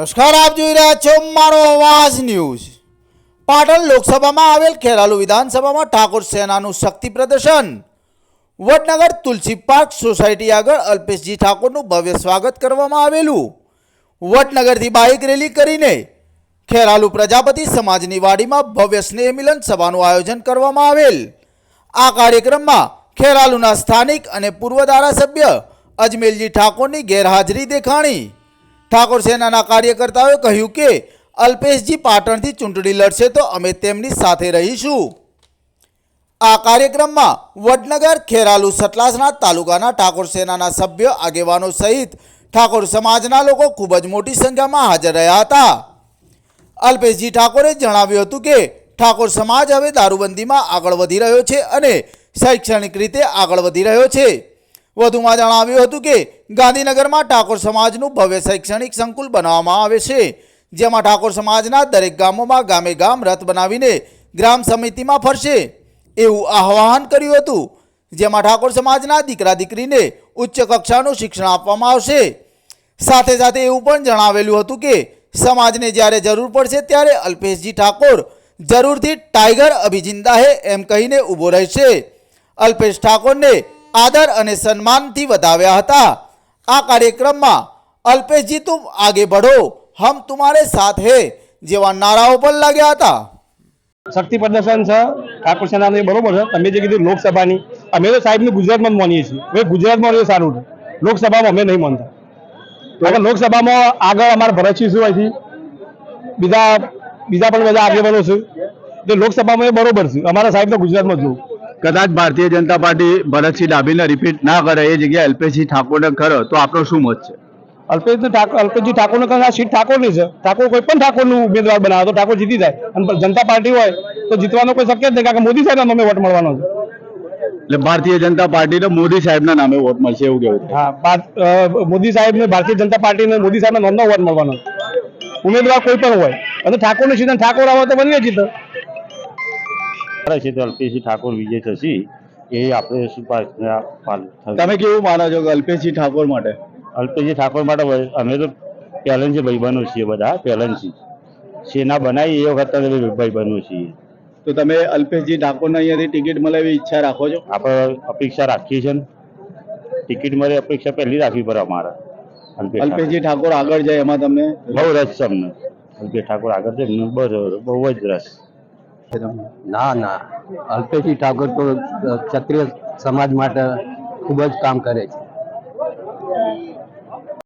નમસ્કાર, આપ જોઈ રહ્યા છો મારો અવાજ ન્યૂઝ. પાટણ લોકસભામાં આવેલ ખેરાલુ વિધાનસભામાં ઠાકોર સેનાનું શક્તિ પ્રદર્શન. વડનગર તુલસી પાર્ક સોસાયટી આગળ અલ્પેશજી ઠાકોરનું ભવ્ય સ્વાગત કરવામાં આવેલું. વડનગરથી બાઇક રેલી કરીને ખેરાલુ પ્રજાપતિ સમાજની વાડીમાં ભવ્ય સ્નેહ મિલન સભાનું આયોજન કરવામાં આવેલ. આ કાર્યક્રમમાં ખેરાલુના સ્થાનિક અને પૂર્વ ધારાસભ્ય અજમેલજી ઠાકોરની ગેરહાજરી દેખાણી ઠાકોર સેનાના કાર્યકર્તાઓએ કહ્યું કે, અલ્પેશજી પાટણથી ચૂંટણી લડશે તો અમે તેમની સાથે રહીશું. આ કાર્યક્રમમાં વડનગર, ખેરાલુ, સતલાસના તાલુકાના ઠાકોર સેનાના સભ્ય, આગેવાનો સહિત ઠાકોર સમાજના લોકો ખૂબ જ મોટી સંખ્યામાં હાજર રહ્યા હતા. અલ્પેશજી ઠાકોરે જણાવ્યું હતું કે, ઠાકોર સમાજ હવે દારૂબંધીમાં આગળ વધી રહ્યો છે અને શૈક્ષણિક રીતે આગળ વધી રહ્યો છે. વધુમાં જણાવ્યું હતું કે ગાંધીનગરમાં ઠાકોર સમાજનું ભવ્ય શૈક્ષણિક સંકુલ બનાવવામાં આવે છે, જેમાં ઠાકોર સમાજના દરેક ગામોમાં ગામે ગામ રથ બનાવીને ગ્રામ સમિતિમાં ફરશે એવું આહવાન કર્યું હતું, જેમાં ઠાકોર સમાજના દીકરા દીકરીને ઉચ્ચ કક્ષાનું શિક્ષણ આપવામાં આવશે. સાથે સાથે એવું પણ જણાવેલું હતું કે સમાજને જ્યારે જરૂર પડશે ત્યારે અલ્પેશજી ઠાકોર જરૂરથી ટાઈગર અભિજિંદા હે એમ કહીને ઊભો રહેશે. અલ્પેશ ઠાકોરને આદર અને સન્માનથી વધાવ્યા હતા. આ કાર્યક્રમમાં અલ્પેશજી તુમ આગે બઢો હમ તુમારે સાથ હે જેવા નારાઓ પણ લાગ્યા હતા. શક્તિ પ્રદર્શન છે ઠાકોર સેનાની બરોબર છે. તમે જે કીધું લોકસભાની અમે તો સાહેબને ગુજરાતમાં જ માનીએ છીએ. હવે ગુજરાતમાં એ સારું છે. લોકસભામાં અમે નહીં માનતા. કારણ લોકસભામાં આગળ અમારે ભરતસિંહ શું અહીંથી બીજા બીજા પણ બધા આગેવાનો છે. એટલે લોકસભામાં એ બરોબર છે. અમારા સાહેબ તો ગુજરાતમાં જ જોવું. કદાચ ભારતીય જનતા પાર્ટી ભરતસિંહ ડાભીને રિપીટ ના કરે એ જગ્યાએ અલ્પેશજી ઠાકોરને કરો તો આપણો શું મત છે? અલ્પેશ ઠાકોર અલ્પેશજી ઠાકોરને કારણ આ સીટ ઠાકોરની છે. ઠાકોર કોઈ પણ ઠાકોરનું ઉમેદવાર બનાવે તો ઠાકોર જીતી જાય. અને જનતા પાર્ટી હોય તો જીતવાનો કોઈ શક્ય જ નહીં કારણ કે મોદી સાહેબના નામે વોટ મળવાનો છે. એટલે ભારતીય જનતા પાર્ટીને મોદી સાહેબના નામે વોટ મળશે એવું કેવું છે? હા મોદી સાહેબને ભારતીય જનતા પાર્ટીને મોદી સાહેબના નામનો વોટ મળવાનો ઉમેદવાર કોઈ પણ હોય. અને ઠાકોરની સીધા ઠાકોર આવે તો બનીએ જીતે. છે તો અલ્પેશજી ઠાકોર વિજય થશે એ આપણે શું તમે કેવું માનો છો કે અલ્પેશસિંહ ઠાકોર માટે? અલ્પેશજી ઠાકોર માટે અમે તો પહેલનથી ભાઈબંધો છીએ બધા પહેલનથી સેના બનાવી એ વખત ભાઈબંધો છીએ. તો તમે અલ્પેશજી ઠાકોરને અહીંયાથી ટિકિટ મળે એવી ઈચ્છા રાખો છો? આપણે અપેક્ષા રાખીએ છીએ ને. ટિકિટ મળે અપેક્ષા પહેલી રાખવી પડે અમારે. અલ્પેશજી ઠાકોર. આગળ જાય એમાં તમને? બહુ રસ છે અમને. અલ્પેશ ઠાકોર આગળ છે એમને બહુ બહુ જ રસ. ના ના. અલ્પેશજી ઠાકોર તો ક્ષત્રિય સમાજ માટે ખૂબ જ કામ કરે છે.